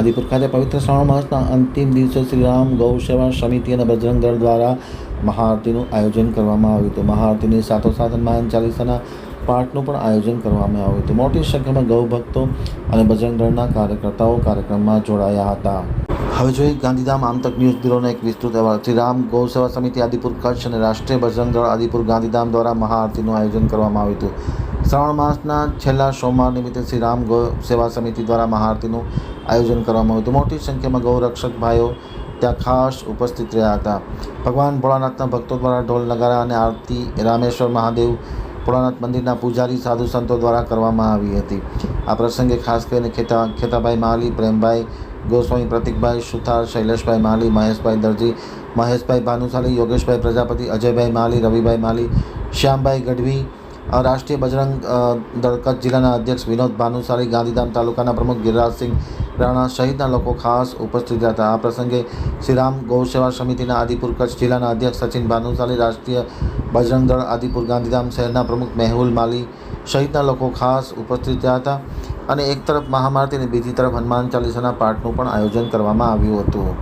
આદિપુર ખાતે પવિત્ર શ્રાવણ માસના અંતિમ દિવસે શ્રીરામ ગૌ સેવા સમિતિ અને બજરંગ દળ દ્વારા મહાઆરતીનું આયોજન કરવામાં આવ્યું હતું. મહાઆરતીની સાથોસાથ હનુમાન ચાલીસાના પાઠનું પણ આયોજન કરવામાં આવ્યું હતું. મોટી સંખ્યામાં ગૌ ભક્તો અને બજરંગ દળના કાર્યકર્તાઓ કાર્યક્રમમાં જોડાયા હતા. હવે જોઈએ ગાંધીધામ આમતક ન્યૂઝ બ્યુરોનો એક વિસ્તૃત અહેવાલ. શ્રીરામ ગૌ સેવા સમિતિ આદિપુર કચ્છ અને રાષ્ટ્રીય બજરંગ દળ આદિપુર ગાંધીધામ દ્વારા મહાઆરતીનું આયોજન કરવામાં આવ્યું હતું. શ્રાવણ માસના છેલ્લા સોમવાર નિમિત્તે શ્રીરામ ગૌ સેવા સમિતિ દ્વારા મહાઆરતીનું આયોજન કરવામાં આવ્યું હતું. મોટી સંખ્યામાં ગૌરક્ષક ભાઈઓ ત્યાં ખાસ ઉપસ્થિત રહ્યા હતા. ભગવાન ભોળાનાથના ભક્તો દ્વારા ઢોલ નગારા અને આરતી રામેશ્વર મહાદેવ ભોળાનાથ મંદિરના પૂજારી, સાધુ સંતો દ્વારા કરવામાં આવી હતી. આ પ્રસંગે ખાસ કરીને ખેતા ખેતાભાઈ માલી, પ્રેમભાઈ ગોસ્વામી પ્રતિકભાઈ સુથાર શૈલેષભાઈ માલી મહેશભાઈ દરજી મહેશભાઈ ભાનુશાલી યોગેશભાઈ પ્રજાપતિ અજયભાઈ માલી રવિભાઈ માલી શ્યામભાઈ ગઢવી રાષ્ટ્રીય બજરંગ અ, દળ કચ્છ જિલ્લાના અધ્યક્ષ વિનોદ ભાનુશાલી ગાંધીધામ તાલુકાના પ્રમુખ ગિરિરાજસિંહ રાણા સહિતના લોકો ખાસ ઉપસ્થિત હતા. આ પ્રસંગે શ્રીરામ ગૌસેવા સમિતિના આદિપુર કચ્છ જિલ્લાના અધ્યક્ષ સચિન ભાનુશાલી રાષ્ટ્રીય બજરંગ દળ આદિપુર ગાંધીધામ શહેરના પ્રમુખ મેહુલ માલી સહિતના લોકો ખાસ ઉપસ્થિત રહ્યા હતા. અને એક તરફ મહામારતી અને બીજી તરફ હનુમાન ચાલીસાના પાઠનું પણ આયોજન કરવામાં આવ્યું હતું.